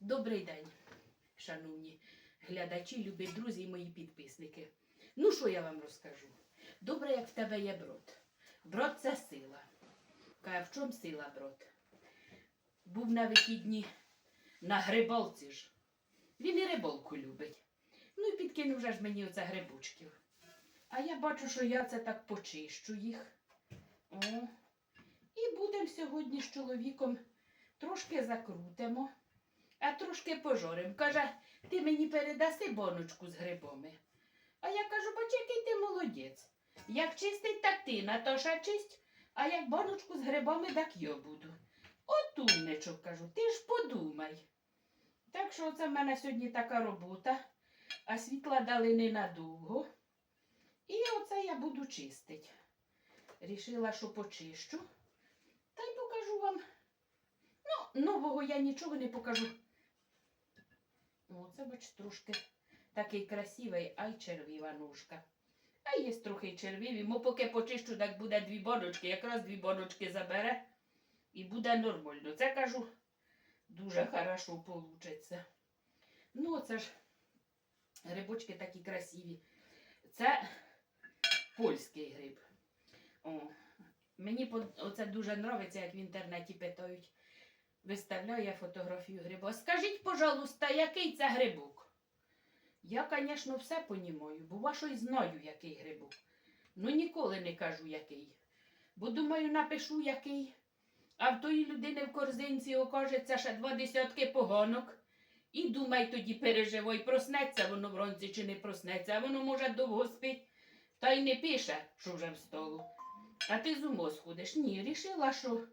Добрий день, шановні глядачі, любі друзі і мої підписники. Ну, що я вам розкажу? Добре, як в тебе є брод. Брод це сила. Каже, в чому сила брод? Був на вихідні на грибалці ж. Він і рибалку любить. Ну і підкинув же ж мені оце грибочків. А я бачу, що я це так почищу їх. О. І будемо сьогодні з чоловіком трошки закрутимо, а трошки пожоримо. Каже, ти мені передаси боночку з грибами. А я кажу, бач, який ти молодець. Як чистить, так ти, Натоша чисть, а як баночку з грибами, так я буду. От кажу, ти ж подумай. Так що це в мене сьогодні така робота, а світла дали ненадовго. І оце я буду чистить. Рішила, що почищу. Та й покажу вам. Ну, нового я нічого не покажу. Оце, бач, трошки такий красивий, ай червіва ножка. А є трохи й червиві, мо поки почищу, так буде дві боночки, якраз дві боночки забере і буде нормально. Це кажу, дуже хорошо получиться. Ну, оце ж грибочки такі красиві. Це польський гриб. О, мені оце дуже подобається, як в інтернеті питають. Виставляю я фотографію гриба. Скажіть, пожалуйста, який це грибок? Я, звісно, все понімаю, бува, що й знаю, який грибок. Ну ніколи не кажу, який. Бо думаю, напишу який. А в тої людини в корзинці окажеться ще два десятки поганок. І думай тоді переживай, проснеться воно вранці чи не проснеться, а воно може довго спить. Та й не пише, що вже встало. А ти з умо сходиш. Ні, рішила, що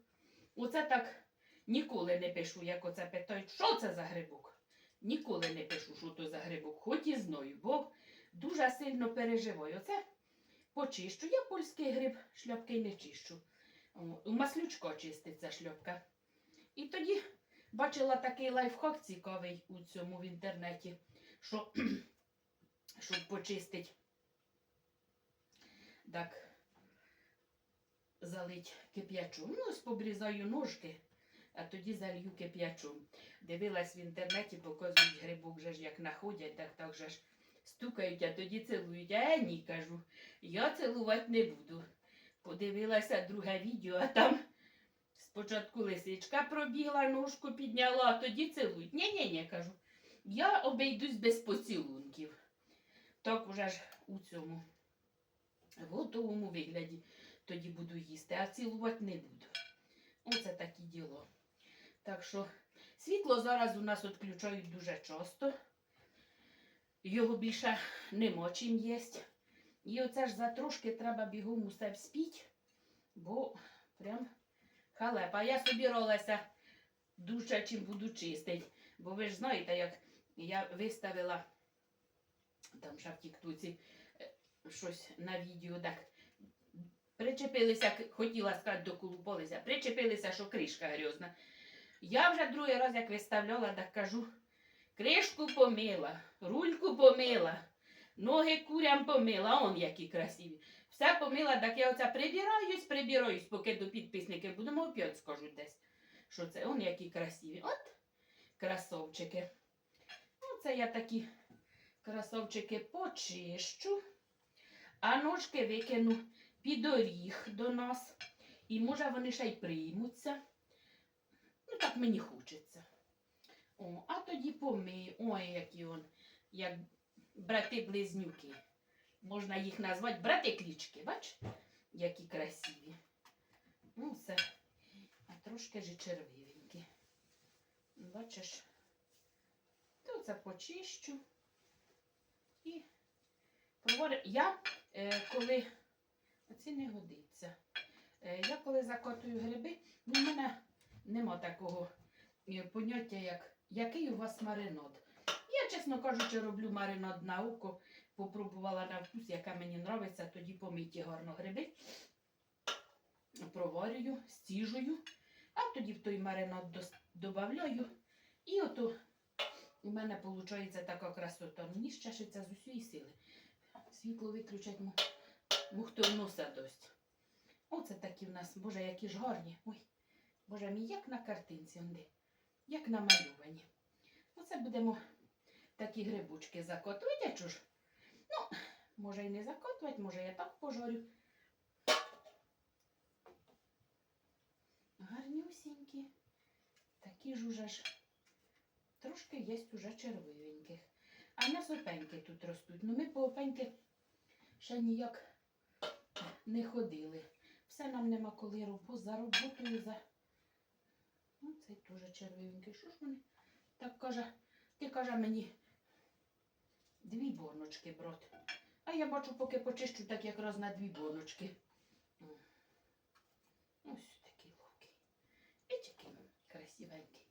оце так ніколи не пишу, як оце питають, що це за грибок. Ніколи не пишу, що то за грибок, хоч і знаю, бо дуже сильно переживаю. Оце почищу. Я польський гриб шльопки не чищу. У маслючко чиститься шльопка. І тоді бачила такий лайфхак цікавий у цьому в інтернеті, що щоб почистити, так залить кип'ячом. Ну, ось побрізаю ножки, а тоді залью кип'ячом. Дивилась в інтернеті, показують грибок вже ж як находять, так так же ж стукають, а тоді цілують. А я ні, кажу, я цілувати не буду. Подивилася друге відео, а там спочатку лисичка пробігла, ножку підняла, а тоді цілують. Ні-ні-ні, кажу, я обійдусь без поцілунків. Так уже ж у цьому готовому вигляді тоді буду їсти, а цілувати не буду. Оце такі діло. Так що світло зараз у нас відключають дуже часто. Його більше нема чим єсть. І оце ж за трошки треба бігом усе вспіть, бо прям халепа. Я собиралася дуже чим буду чистити. Бо ви ж знаєте, як я виставила там ще в тіктоці е, щось на відео, так причепилися, хотіла сказати, доколупалися, причепилися, що кришка грязна. Я вже другий раз, як виставляла, так кажу, кришку помила, рульку помила, ноги курям помила, он які красиві. Все помила, так я оце прибираюсь, прибираюсь, поки до підписників будемо опять скажуть десь, що це он які красиві. От красовчики. Оце я такі красовчики почищу, а ножки викину під оріг до нас. І може вони ще й приймуться. Ну, так мені хочеться. О, а тоді помию. Ой, які он, як брати-близнюки. Можна їх назвати брати-клічки, бач, які красиві. Ну, все. А трошки ж і червивенькі. Бачиш, то це почищу. І проводю. Я е, коли оці не годиться. Е, я коли закотую гриби, ну, в мене нема такого е, поняття, як який у вас маринад. Я, чесно кажучи, роблю маринад на око, попробувала на вкус, яка мені подобається, тоді помиті гарно гриби. Проварюю, стіжую, а тоді в той маринад додаю. І ото у мене виходить така красота. Мені ж чешеться з усієї сили. Світло виключать, му, му хто носа дость. Оце такі в нас, боже, які ж гарні. Ой, боже мій, як на картинці, як намальовані. Оце будемо такі грибочки закотувати, а ж? Ну, може і не закотувати, може я так пожарю. Гарнюсінькі. Такі ж уже ж. Трошки є уже червивеньких. А в нас опеньки тут ростуть. Ну ми по опеньки ще ніяк не ходили. Все нам нема коли робо за роботою за. Ну, цей теж червивенький. Що ж вони? Так каже, ти каже мені дві боночки, брат. А я бачу, поки почищу, так якраз на дві боночки. Ось такий ловкий. І такий красивенький.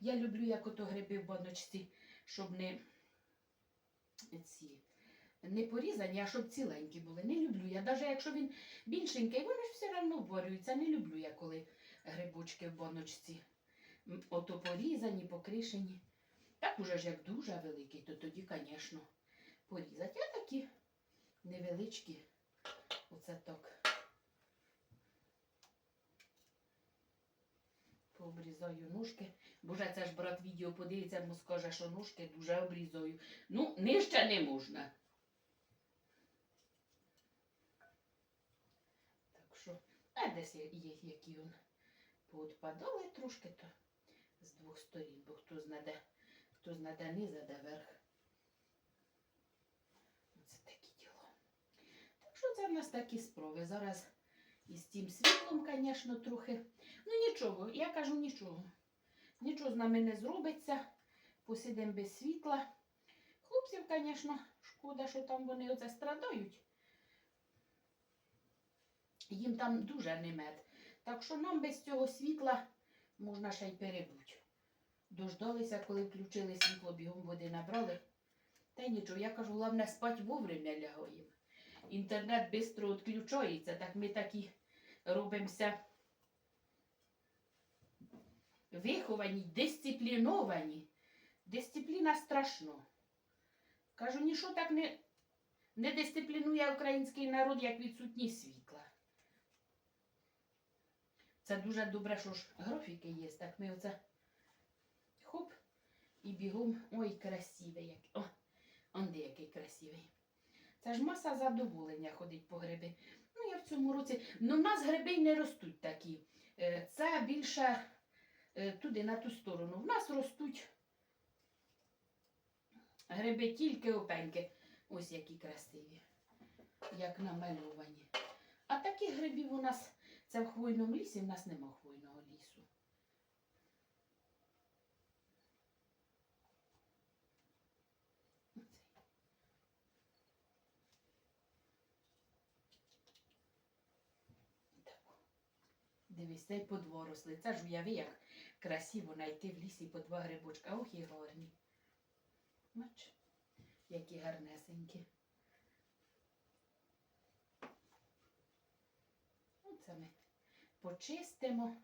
Я люблю, як ото гриби в баночці, щоб не ці не порізані, а щоб ціленькі були. Не люблю я. Навіть якщо він більшенький, вони ж все одно обварюються. Не люблю я, коли грибочки в баночці. Ото порізані, покришені. Так уже ж як дуже великий, то тоді, звісно, порізати. А такі невеличкі. Оце так. Пообрізаю ножки. Боже, це ж брат відео подивиться, йому скаже, що ножки дуже обрізаю. Ну, нижче не можна. Так що, а десь є, які он поотпадали трошки, то з двох сторін, бо хто знаде, хто знаде низ, а де верх. Оце такі діло. Так що це в нас такі спроби. Зараз із тим світлом, звісно, трохи. Ну нічого, я кажу нічого. Нічого з нами не зробиться. Посидимо без світла. Хлопців, звісно, шкода, що там вони оце страдають. Їм там дуже не мед. Так що нам без цього світла можна ще й перебути. Дождалися, коли включили світло, бігом води набрали. Та й нічого, я кажу, головне спать вовремя лягаємо. Інтернет швидко відключається, так ми такі робимося виховані, дисципліновані. Дисципліна страшно. Кажу, ніщо так не, не дисциплінує український народ, як відсутність світла. Це дуже добре, що ж графіки є. Так ми оце хоп і бігом. Ой, красивий який. О, он де який красивий. Це ж маса задоволення ходить по гриби. Ну, я в цьому році. Ну, в нас гриби не ростуть такі. Е, Це більше е, туди, на ту сторону. В нас ростуть гриби тільки опеньки. Ось які красиві, як намальовані. А таких грибів у нас це в хвойному лісі, в нас нема хвойного лісу. Дивись, цей по два. Це ж уяви, як красиво знайти в лісі по два грибочка. Ох, і гарні. Бач, які гарнесенькі. Оце ми почистимо.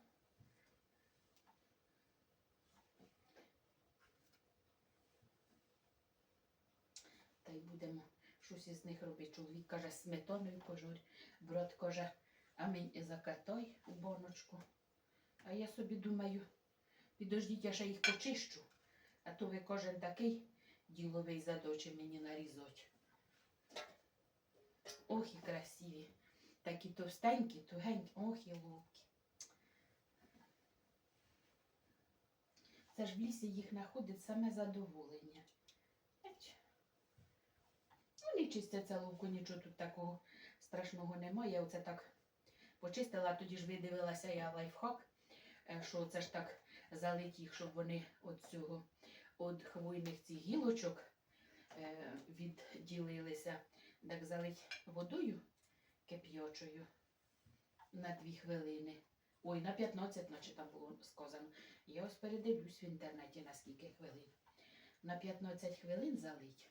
Та й будемо щось із них робити. Чоловік каже, сметаною пожарь. Брат каже, а мені закатай у боночку. А я собі думаю, підождіть, я ще їх почищу. А то ви кожен такий діловий задочі мені нарізать. Ох і красиві. Такі товстенькі, тугенькі, ох і ловкі. Це ж в лісі їх знаходить саме задоволення. Ну, не чистяться ловку, нічого тут такого страшного немає. Я Оце так почистила, тоді ж видивилася я лайфхак, е, що це ж так залить їх, щоб вони від цього, від хвойних цих гілочок е, відділилися. Так залить водою кип'ячою на 2 хвилини. Ой, на 15, наче там було сказано. Я ось передивлюсь в інтернеті на скільки хвилин. На 15 хвилин залить.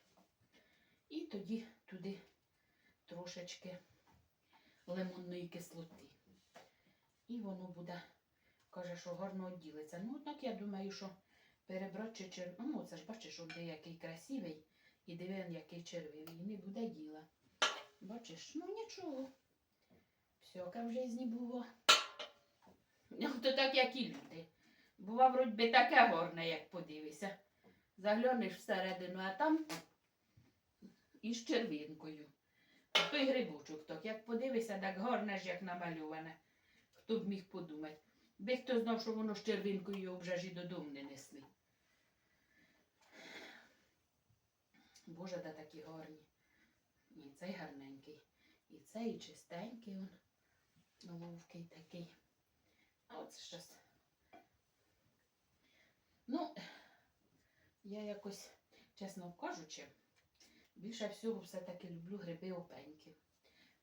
І тоді туди трошечки лимонної кислоти. І воно буде, каже, що гарно відділиться. Ну, однак я думаю, що перебрати чи. Ну, це ж бачиш, он де який красивий і диви, он який червивий. Не буде діла. Бачиш, ну нічого. Всяке в житті було. Ну, то так, як і люди. Бува, вроді таке гарне, як подивися. Заглянеш всередину, а там із червінкою. Той грибочок, так як подивишся, так гарне ж як намальоване. Хто б міг подумати. Би хто знав, що воно з червінкою вже ж і додому не несли. Боже, де такі гарні. І цей гарненький. І цей чистенький он. Ловкий такий. А от щас. Ну, я якось, чесно кажучи, більше всього все-таки люблю гриби опеньки.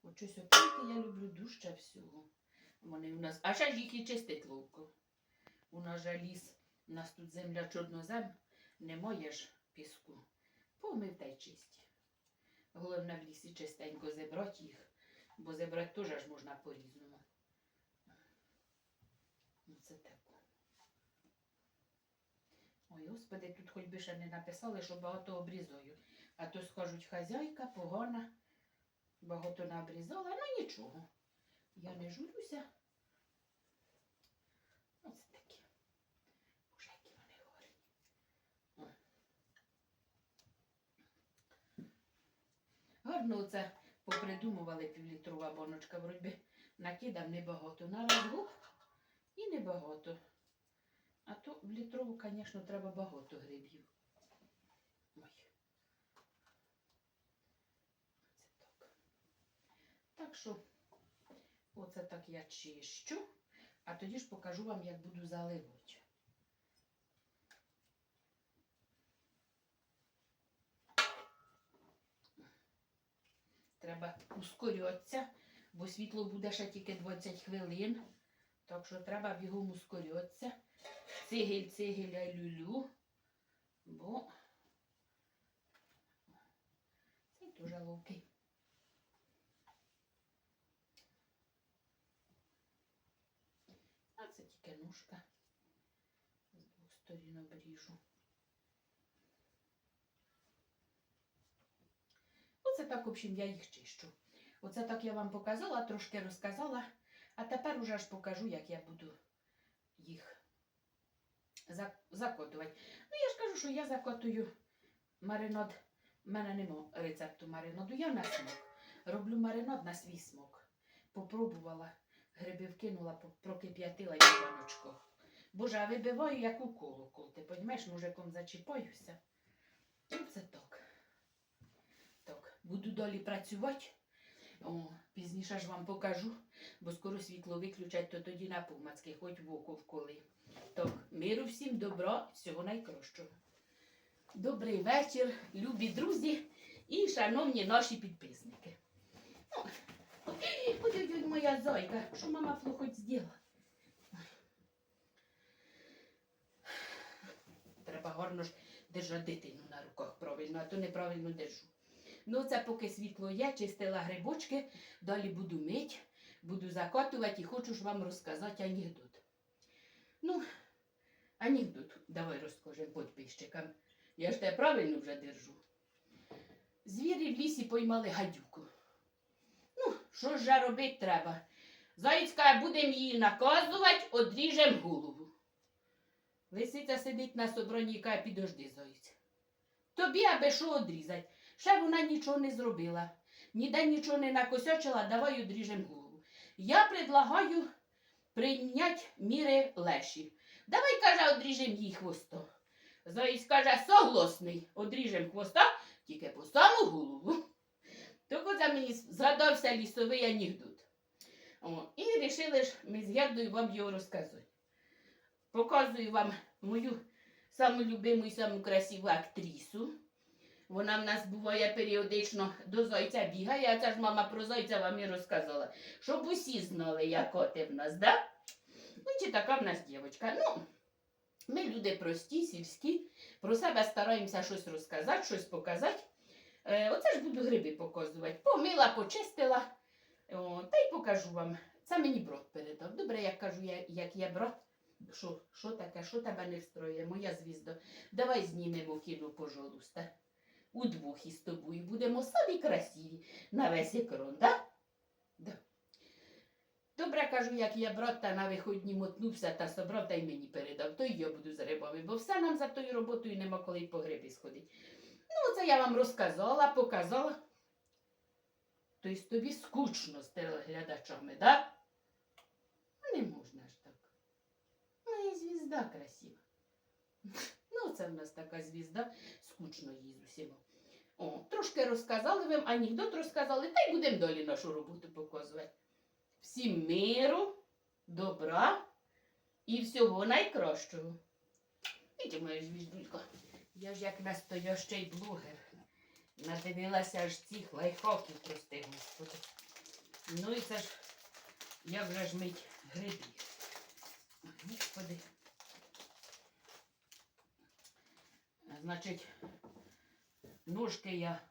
От щось опеньки я люблю дужче всього. Вони у нас, а ще ж їх і чистить ловко. У нас же ліс, у нас тут земля чорнозем, немає ж піску. Помив та й чисті. Головне в лісі чистенько зібрати їх, бо зібрати теж ж можна по-різному. Ну, Це таке. Ой, господи, тут хоч би ще не написали, що багато обрізаю. А то скажуть, хазяйка погана, багато наобрізала, ну нічого. Я не журюся. Оце такі. Боже, які вони гарні. О. Гарно оце попридумували півлітрова баночка, вроді накидав небагато. На раз і небагато. А то в літрову, звісно, треба багато грибів. Ой. Так. Так що, оце так я чищу, а тоді ж покажу вам, як буду заливати. Треба ускорюватися, бо світло буде ще тільки 20 хвилин. Так що треба бігом ускорюватися. Цигель, а люлю. Бо цей дуже ловкий. А це тільки ножка. З двох сторін обріжу. Оце так, в общем, я їх чищу. Оце так я вам показала, трошки розказала, а тепер уже ж покажу, як я буду їх закотувати. Ну, я ж кажу, що я закотую маринад. У мене нема рецепту маринаду, я на смак. Роблю маринад на свій смак. Попробувала, гриби вкинула, прокип'ятила баночку. Боже, а вибиваю як у колокол. Ти розумієш, мужиком зачіпаюся. Ну, це так. Буду далі працювати. О, пізніше ж вам покажу, бо скоро світло виключать, то тоді на помацки, хоч в око вколи. Так, миру всім добра, всього найкращого. Добрий вечір, любі друзі і шановні наші підписники. О, Ой, ой, ой, моя зойка, що мама хоч зробила? Треба гарно ж держати дитину на руках правильно, а то неправильно держу. Ну, це поки світло є, чистила грибочки, далі буду мить, буду закотувати і хочу ж вам розказати анекдот. Ну, анекдот давай розкажемо підписчикам. Я ж тебе правильно вже держу. Звірі в лісі поймали гадюку. Ну, що ж робити треба? Заїцька, будемо її наказувати, одріжем голову. Лисиця сидить на собранні і каже, підожди, заїць. Тобі аби що одрізать. Ще вона нічого не зробила. Ніде нічого не накосячила, давай одріжем голову. Я предлагаю прийняти міри леші. Давай, каже, одріжем їй хвоста. Заїць каже, согласний, одріжем хвоста, тільки по саму голову. Тільки це мені згадався лісовий анекдот. О, і вирішили ж ми з Гердою вам його розказати. Показую вам мою саму і саму красиву актрису. Вона в нас буває періодично до зайця бігає, а це ж мама про зайця вам і розказала. Щоб усі знали, яка ти в нас, да? Ну, чи така в нас дівчинка. Ну, ми люди прості, сільські, про себе стараємося щось розказати, щось показати. Е, оце ж буду гриби показувати. Помила, почистила. О, та й покажу вам. Це мені брат передав. Добре, як кажу, я, як я брат. Що, таке, що тебе не встроє, моя звізда? Давай знімемо кіно, пожалуйста. Удвох із тобою будемо самі красиві на весь екран, да? Да. Добре кажу, як я брат та на виходні мотнувся та собрав та й мені передав, то й я буду з грибами, бо все нам за тою роботою нема коли по гриби сходити. Ну, це я вам розказала, показала. Тобто тобі скучно з телеглядачами, да? Не можна ж так. Ну, і звізда красива. Ну, це в нас така звізда, скучно їй з усіма. О, трошки розказали вам, анекдот розказали, та й будемо далі нашу роботу показувати. Всім миру, добра і всього найкращого. Іди, моя звіздулька. Я ж як настоящий блогер. Надивилася аж цих лайфхаків, прости господи. Ну і це ж як же ж мить грибів. Господи. Значить, ножки я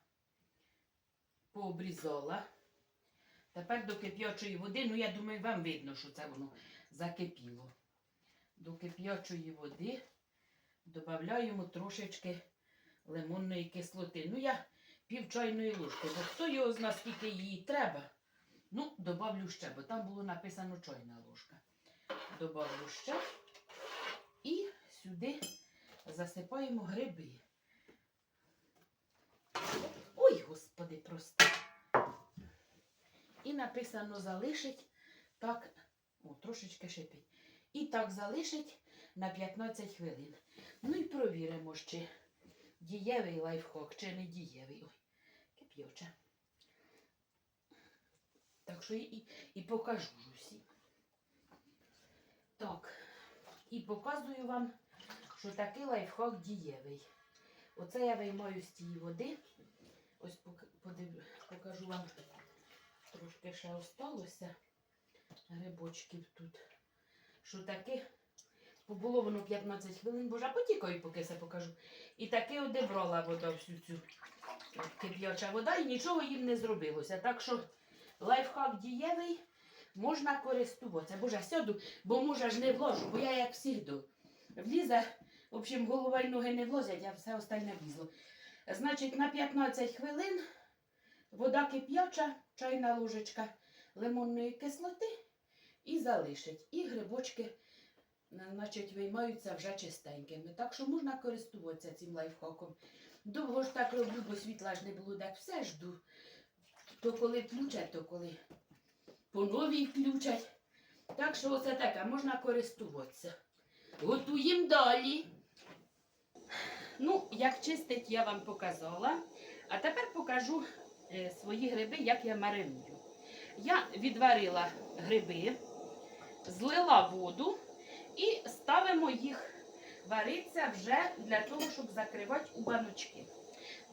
пообрізала. Тепер до кип'ячої води, ну я думаю, вам видно, що це воно закипіло. До кип'ячої води додаємо трошечки лимонної кислоти. Ну, я пів чайної ложки, бо хто його зна, скільки її треба. Ну, добавлю ще, бо там було написано чайна ложка. Добавлю ще. І сюди засипаємо гриби. Ой, господи, прости. І написано залишить так, о, трошечки шипить. І так залишить на 15 хвилин. Ну і провіримо, чи дієвий лайфхак, чи не дієвий. Ой, кип'юче. Так що і, і покажу ж усім. Так, і показую вам, що такий лайфхак дієвий. Оце я виймаю з тієї води. Ось покажу вам. Трошки ще осталося грибочків тут. Що таке? Побуло воно 15 хвилин, боже, а потікаю, поки все покажу. І таки одебрала вода всю цю кип'яча вода і нічого їм не зробилося. Так що лайфхак дієвий, можна користуватися. Боже, сяду, бо може ж не вложу, бо я як завжди. Влізе, в общем, голова й ноги не влозять, а все остальне влізло. Значить, на 15 хвилин вода кип'яча, чайна ложечка лимонної кислоти і залишить. І грибочки, е, значить, виймаються вже чистенькими. Так що можна користуватися цим лайфхаком. Довго ж так роблю, бо світла ж не було, так все жду. То коли включать, то коли по новій включать. Так що оце таке, можна користуватися. Готуємо далі. Ну, як чистить, я вам показала. А тепер покажу е, свої гриби, як я мариную. Я відварила гриби, злила воду і ставимо їх варитися вже для того, щоб закривати у баночки.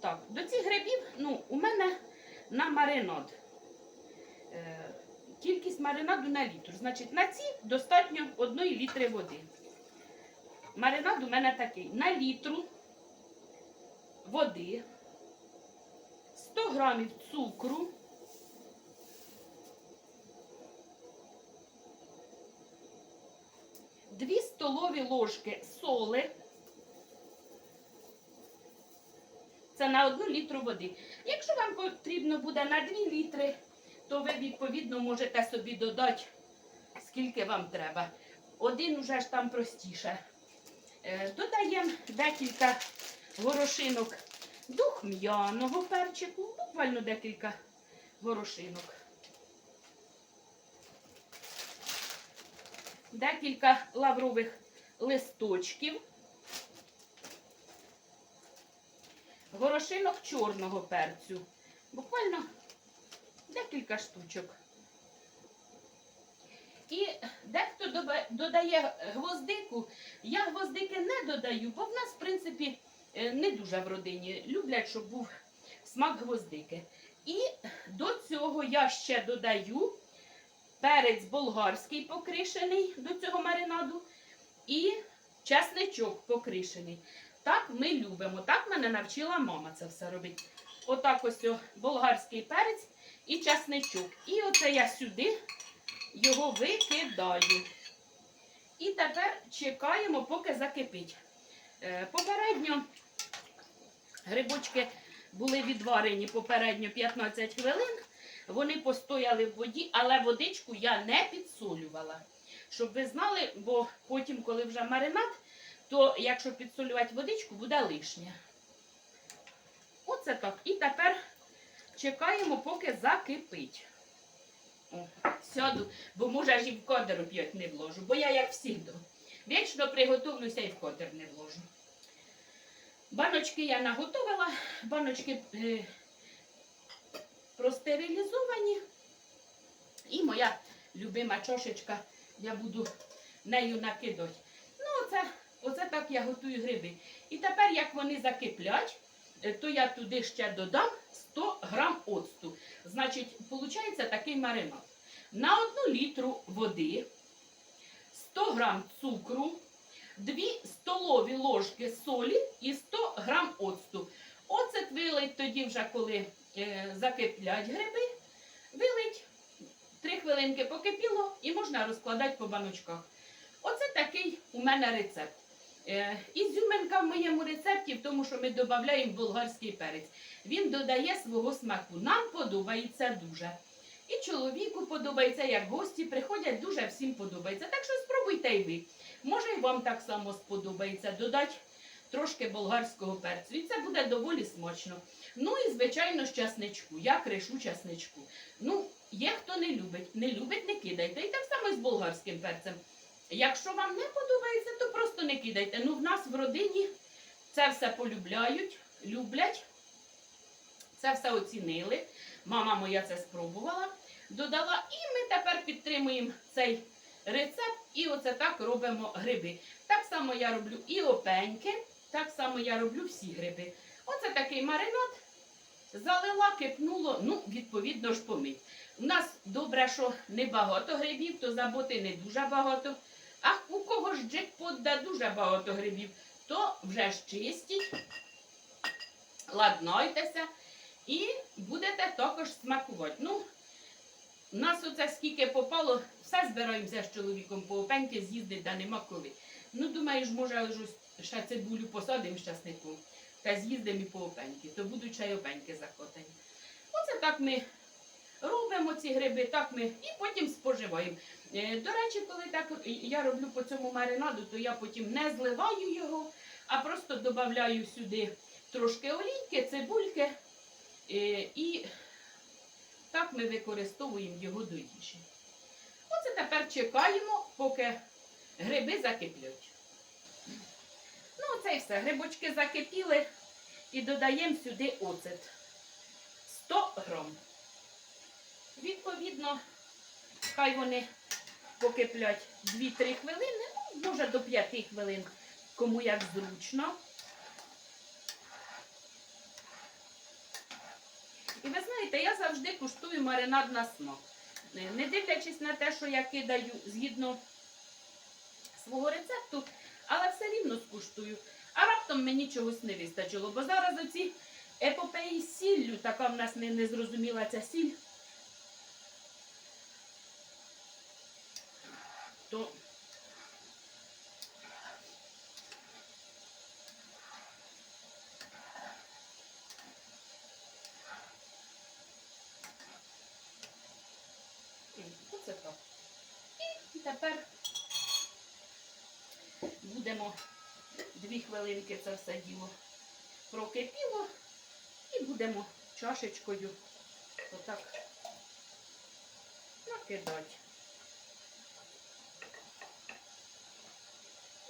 Так, до цих грибів, ну, у мене на маринад. Е, кількість маринаду на літр. Значить, на ці достатньо 1 літри води. Маринад у мене такий на літру води, 100 грамів цукру, Дві столові ложки соли. Це на одну літру води. Якщо вам потрібно буде на 2 літри, то ви відповідно можете собі додати, скільки вам треба. Один уже ж там простіше. Е, Додаємо декілька горошинок духм'яного перчику, буквально декілька горошинок. Декілька лаврових листочків. Горошинок чорного перцю. Буквально декілька штучок. І дехто додає гвоздику. Я гвоздики не додаю, бо в нас, в принципі, е, не дуже в родині. Люблять, щоб був смак гвоздики. І до цього я ще додаю перець болгарський покришений до цього маринаду і чесничок покришений. Так ми любимо. Так мене навчила мама це все робити. Отак ось о, болгарський перець і чесничок. І оце я сюди його викидаю. І тепер чекаємо, поки закипить. Е, Попередньо грибочки були відварені попередньо 15 хвилин. Вони постояли в воді, але водичку я не підсолювала. Щоб ви знали, бо потім, коли вже маринад, то якщо підсолювати водичку, буде лишнє. Оце так. І тепер чекаємо, поки закипить. Сяду, бо може ж і в кодер оп'ять не вложу, бо я як завжди. Вічно приготовлюся і в кодер не вложу. Баночки я наготовила, баночки е, простерилізовані. І моя любима чошечка, я буду нею накидати. Ну, оце, оце так я готую гриби. І тепер, як вони закиплять, то я туди ще додам 100 грам оцту. Значить, виходить такий маринад. На одну літру води 100 грам цукру, 2 столові ложки солі і 100 грам оцту. Оцет вилить тоді вже, коли е, закиплять гриби, вилить 3 хвилинки покипіло і можна розкладати по баночках. Оце такий у мене рецепт. Е, ізюминка в моєму рецепті в тому, що ми додаємо болгарський перець. Він додає свого смаку. Нам подобається дуже. І чоловіку подобається, як гості приходять, дуже всім подобається. Так що спробуйте і ви. Може, і вам так само сподобається додати трошки болгарського перцю. І це буде доволі смачно. Ну і, звичайно, з часничку. Я кришу часничку. Ну, є хто не любить. Не любить, не кидайте. І так само і з болгарським перцем. Якщо вам не подобається, то просто не кидайте. Ну, в нас в родині це все полюбляють, люблять. Це все оцінили. Мама моя це спробувала, додала, і ми тепер підтримуємо цей рецепт. І оце так робимо гриби. Так само я роблю і опеньки, так само я роблю всі гриби. Оце такий маринад. Залила, кипнуло, ну, відповідно ж помить. У нас добре, що не багато грибів, то заботи не дуже багато. А у кого ж джекпот да дуже багато грибів, то вже ж чистіть, ладнайтеся і будете також смакувати. Ну, нас оце скільки попало, все збираємося з чоловіком по опеньки, з'їздить, да нема коли. Ну, думаєш, може, аж ще цибулю посадимо з часником, та з'їздимо і по опеньки, то будуть ще й опеньки закотані. Оце так ми робимо ці гриби, так ми і потім споживаємо. Е, До речі, коли так я роблю по цьому маринаду, то я потім не зливаю його, а просто додаю сюди трошки олійки, цибульки. е, І так ми використовуємо його до їжі. Оце тепер чекаємо, поки гриби закиплять. Ну, оце і все. Грибочки закипіли і додаємо сюди оцет. 100 грам. Відповідно, хай вони покиплять 2-3 хвилини, ну, може до 5 хвилин, кому як зручно. І ви знаєте, я завжди куштую маринад на смак. Не- дивлячись на те, що я кидаю згідно свого рецепту, але все рівно скуштую. А раптом мені чогось не вистачило, бо зараз оці епопеї сіллю, така в нас не, не зрозуміла ця сіль. То Оце так. І тепер будемо дві хвилинки це все діло прокипіло і будемо чашечкою отак накидати.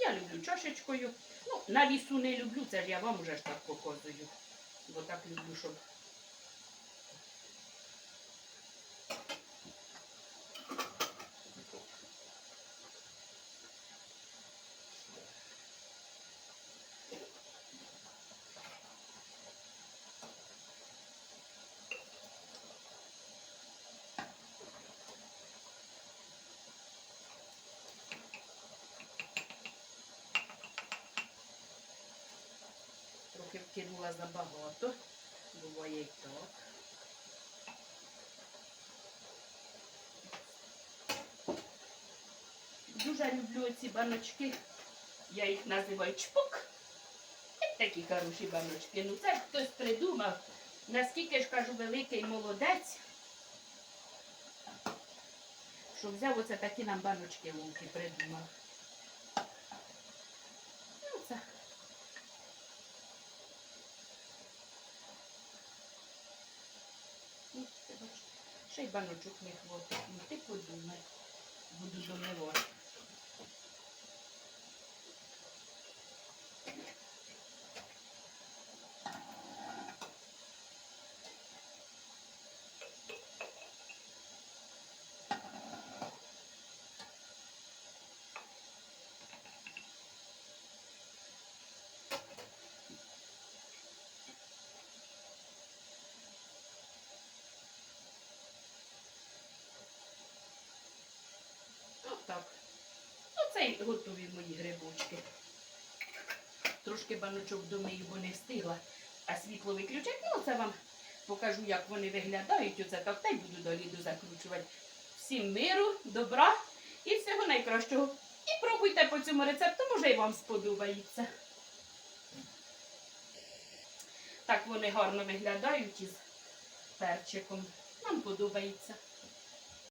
Я люблю чашечкою. Ну, на лісу не люблю, це ж я вам уже ж так показую. Бо так люблю, щоб трохи вкинула забагато. Буває і так. Дуже люблю ці баночки. Я їх називаю чпок. Такі хороші баночки. Ну це хтось придумав. Наскільки ж кажу, великий молодець. Що взяв оце такі нам баночки лунки придумав. Ну, це. Ну, ти бач, Ще й не хватить. Ну ти подумай. Буду домивати. Отак. Оце готові мої грибочки. Трошки баночок домию, бо не встигла, а світло виключать. Ну, це вам покажу, як вони виглядають. Оце так та й буду до ліду закручувати. Всім миру, добра і всього найкращого. І пробуйте по цьому рецепту, може і вам сподобається. Так вони гарно виглядають із перчиком. Нам подобається.